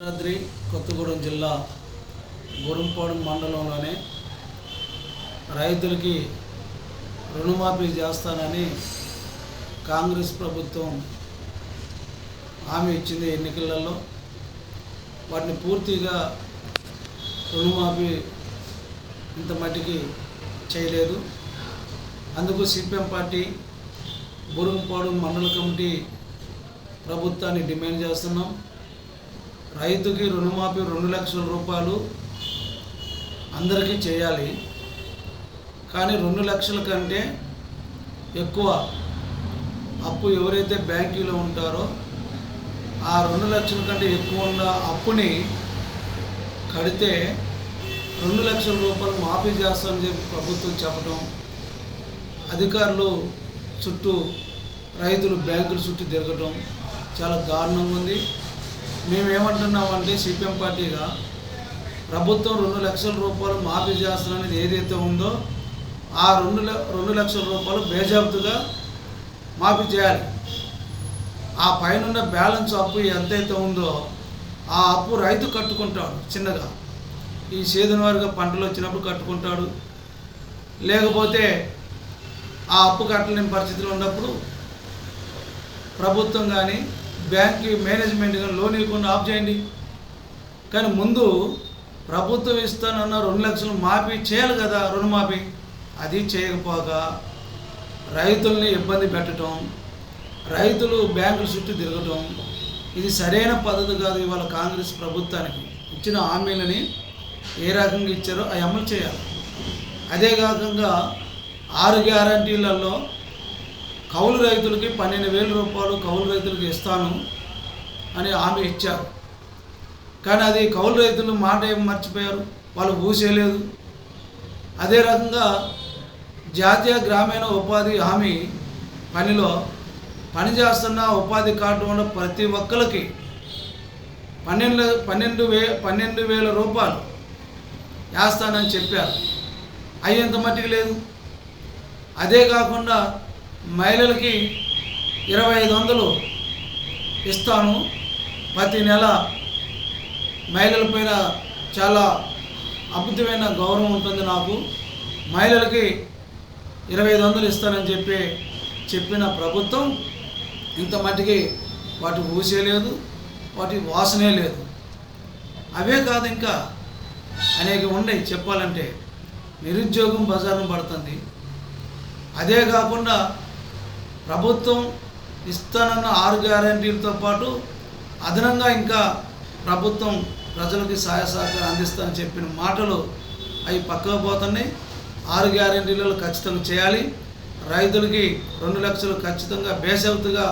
భద్రాద్రి కొత్తగూడెం జిల్లా గురంపాడు మండలంలోనే రైతులకి రుణమాఫీ చేస్తానని కాంగ్రెస్ ప్రభుత్వం హామీ ఇచ్చింది ఎన్నికలలో. వాటిని పూర్తిగా రుణమాఫీ ఇంత మట్టికి చేయలేదు. అందుకు సిపిఎం పార్టీ బురుగుపాడు మండల కమిటీ ప్రభుత్వాన్ని డిమాండ్ చేస్తున్నాం. రైతుకి రుణమాఫీ రెండు లక్షల రూపాయలు అందరికీ చేయాలి. కానీ రెండు లక్షల కంటే ఎక్కువ అప్పు ఎవరైతే బ్యాంకులో ఉంటారో ఆ రెండు లక్షల కంటే ఎక్కువ ఉన్న అప్పుని కడితే రెండు లక్షల రూపాయలు మాఫీ చేస్తామని చెప్పి ప్రభుత్వం చెప్పడం అధికారులు చుట్టూ రైతులు బ్యాంకుల చుట్టూ తిరగడం చాలా దారుణంగా ఉంది. మేము ఏమంటున్నామంటే సిపిఎం పార్టీగా ప్రభుత్వం రెండు లక్షల రూపాయలు మాఫీ చేస్తున్నది ఏదైతే ఉందో ఆ రెండు ల- రెండు లక్షల రూపాయలు బేజాబ్తుగా మాఫీ చేయాలి. ఆ పైన బ్యాలెన్స్ అప్పు ఎంతైతే ఉందో ఆ అప్పు రైతు కట్టుకుంటాడు చిన్నగా. ఈ సీజన్ వారిగా పంటలు వచ్చినప్పుడు కట్టుకుంటాడు. లేకపోతే ఆ అప్పు కట్టలేని పరిస్థితిలో ఉన్నప్పుడు ప్రభుత్వం కానీ బ్యాంక్ మేనేజ్మెంట్ కానీ లోన్ ఇవ్వకుండా ఆఫ్ చేయండి. కానీ ముందు ప్రభుత్వం ఇస్తానన్న రెండు లక్షలు మాఫీ చేయాలి కదా రుణమాఫీ. అది చేయకపోక రైతుల్ని ఇబ్బంది పెట్టడం రైతులు బ్యాంకుల చుట్టూ తిరగటం ఇది సరైన పద్ధతి కాదు ఇవాళ కాంగ్రెస్ ప్రభుత్వానికి. ఇచ్చిన హామీలని ఏ రకంగా ఇచ్చారో అవి అమలు చేయాలి. అదే కాకుండా ఆరు గ్యారంటీలలో కౌలు రైతులకి పన్నెండు వేల రూపాయలు కౌలు రైతులకి ఇస్తాను అని హామీ ఇచ్చారు. కానీ అది కౌలు రైతులు మాట ఏం మర్చిపోయారు? వాళ్ళు ఊసేయలేదు. అదే రకంగా జాతీయ గ్రామీణ ఉపాధి హామీ పనిలో పని చేస్తున్న ఉపాధి కార్డు ఉన్న ప్రతి ఒక్కరికి పన్నెండు పన్నెండు వే పన్నెండు వేల రూపాయలు వేస్తానని చెప్పారు. అయ్యేంత మట్టికి లేదు. అదే కాకుండా మహిళలకి ఇరవై ఐదు వందలు ఇస్తాను. ప్రతి నెల మహిళల పైన చాలా అద్భుతమైన గౌరవం ఉంటుంది నాకు. మహిళలకి ఇరవై ఐదు వందలు ఇస్తానని చెప్పి చెప్పిన ప్రభుత్వం ఇంత మట్టికి వాటి ఊసేయలేదు వాటి వాసనే లేదు. అవే కాదు ఇంకా అనేక ఉన్నాయి. చెప్పాలంటే నిరుద్యోగం బజారం పడుతుంది. అదే కాకుండా ప్రభుత్వం ఇస్తానన్న ఆరు గ్యారంటీలతో పాటు అదనంగా ఇంకా ప్రభుత్వం ప్రజలకి సహాయ సహకారం అందిస్తానని చెప్పిన మాటలు అవి పక్కకు పోతున్నాయి. ఆరు గ్యారంటీలలో ఖచ్చితంగా చేయాలి. రైతులకి రెండు లక్షలు ఖచ్చితంగా బేసవుతుగా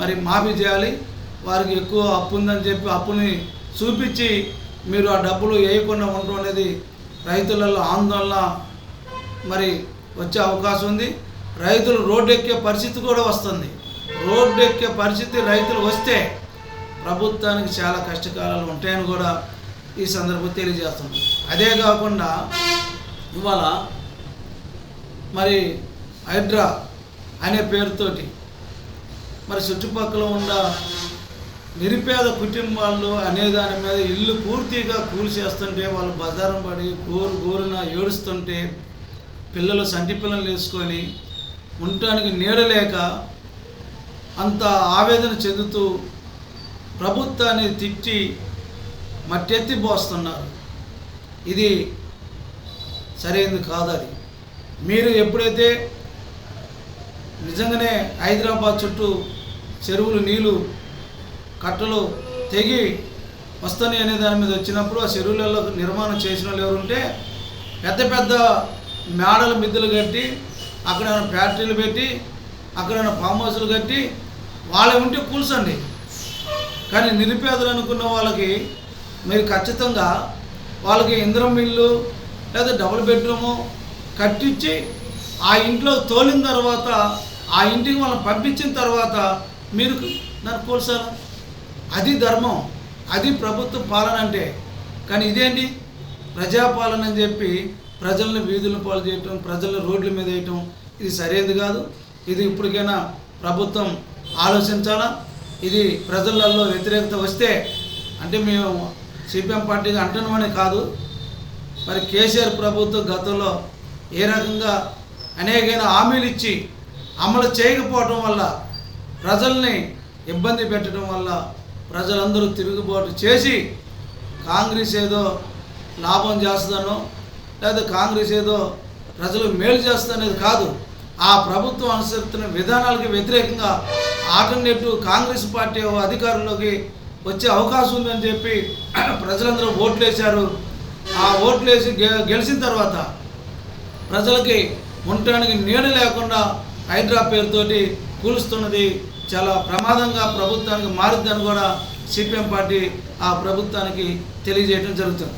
మరి మాఫీ చేయాలి. వారికి ఎక్కువ అప్పు ఉందని చెప్పి అప్పుని చూపించి మీరు ఆ డబ్బులు వేయకుండా ఉండడం అనేది రైతులలో ఆందోళన మరి వచ్చే అవకాశం ఉంది. రైతులు రోడ్డు ఎక్కే పరిస్థితి కూడా వస్తుంది. రోడ్డు ఎక్కే పరిస్థితి రైతులు వస్తే ప్రభుత్వానికి చాలా కష్టకాలాలు ఉంటాయని కూడా ఈ సందర్భం తెలియజేస్తుంది. అదే కాకుండా ఇవాళ మరి హైడ్రా అనే పేరుతోటి మరి చుట్టుపక్కల ఉన్న నిరుపేద కుటుంబాలు అనే దాని మీద ఇల్లు పూర్తిగా కూల్చేస్తుంటే వాళ్ళు బజారం పడి గోరు గోరున ఏడుస్తుంటే పిల్లలు సంటి పిల్లలు వేసుకొని ఉండటానికి నీడలేక అంత ఆవేదన చెందుతూ ప్రభుత్వాన్ని తిట్టి మట్టెత్తి పోస్తున్నారు ఇది సరైనది కాదది మీరు ఎప్పుడైతే నిజంగానే హైదరాబాద్ చుట్టూ చెరువులు నీళ్ళు కట్టలు తెగి వస్తాయి అనే దాని మీద వచ్చినప్పుడు ఆ చెరువులలో నిర్మాణం చేసిన వాళ్ళు ఎవరు ఉంటే పెద్ద పెద్ద మేడల మిద్దెలు కట్టి అక్కడ ఏమైనా ఫ్యాక్టరీలు పెట్టి అక్కడ ఏమైనా ఫామ్ హౌస్లు కట్టి వాళ్ళ ఉంటే కూల్చండి. కానీ నిరుపేదలు అనుకున్న వాళ్ళకి మీరు ఖచ్చితంగా వాళ్ళకి ఇంద్రం ఇల్లు లేదా డబుల్ బెడ్రూము కట్టించి ఆ ఇంట్లో తోలిన తర్వాత ఆ ఇంటికి వాళ్ళని పంపించిన తర్వాత మీరు నన్ను కూల్చాలి? అది ధర్మం. అది ప్రభుత్వ పాలన అంటే. కానీ ఇదేంటి? ప్రజాపాలన అని చెప్పి ప్రజల్ని వీధుల పాలు చేయటం ప్రజల్ని రోడ్ల మీద వేయటం ఇది సరైనది కాదు. ఇది ఇప్పటికైనా ప్రభుత్వం ఆలోచించాలా? ఇది ప్రజలలో వ్యతిరేకత వస్తే అంటే మేము సిపిఎం పార్టీగా అంటున్నామని కాదు. మరి కేసీఆర్ ప్రభుత్వం గతంలో ఏ రకంగా అనేకైన హామీలు ఇచ్చి అమలు చేయకపోవటం వల్ల ప్రజల్ని ఇబ్బంది పెట్టడం వల్ల ప్రజలందరూ తిరుగుబాటు చేసి కాంగ్రెస్ ఏదో లాభం చేస్తుందనో లేదా కాంగ్రెస్ ఏదో ప్రజలు మేలు చేస్తుందనేది కాదు. ఆ ప్రభుత్వం అనుసరిస్తున్న విధానాలకి వ్యతిరేకంగా ఆల్టర్నేటివ్ కాంగ్రెస్ పార్టీ అధికారంలోకి వచ్చే అవకాశం ఉందని చెప్పి ప్రజలందరూ ఓట్లు వేశారు ఆ ఓట్లు వేసి గె- గెలిచిన తర్వాత ప్రజలకి ఉండటానికి నీడ లేకుండా హైడ్రా పేరుతోటి కూలుస్తున్నది చాలా ప్రమాదంగా ప్రభుత్వానికి మారుద్దని కూడా సిపిఎం పార్టీ ఆ ప్రభుత్వానికి తెలియజేయడం జరుగుతుంది.